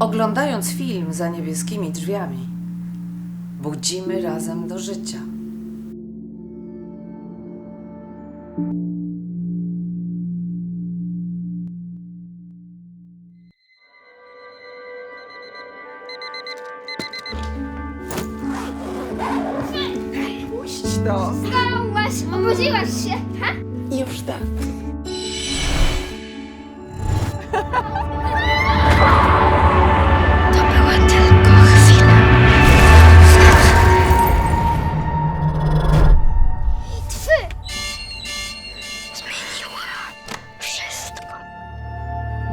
Oglądając film za niebieskimi drzwiami, budzimy razem do życia. Puść to. Stałaś, obudziłaś się, ha? Już tak.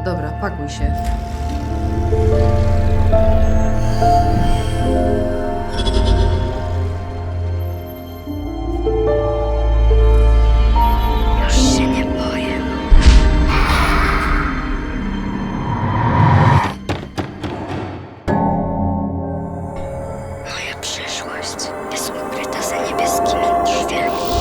Dobra, pakuj się. Już się nie boję. Moja przyszłość jest ukryta za niebieskimi drzwiami.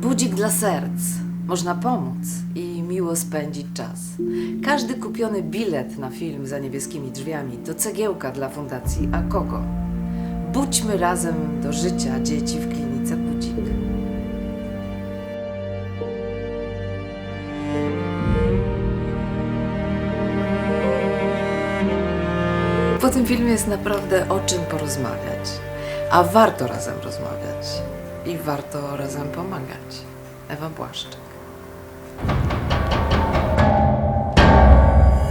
Budzik dla serc. Można pomóc i miło spędzić czas. Każdy kupiony bilet na film za niebieskimi drzwiami to cegiełka dla Fundacji Akogo. Budźmy razem do życia dzieci w klinice Budzik. Po tym filmie jest naprawdę o czym porozmawiać, a warto razem rozmawiać i warto razem pomagać. Ewa Błaszczyk.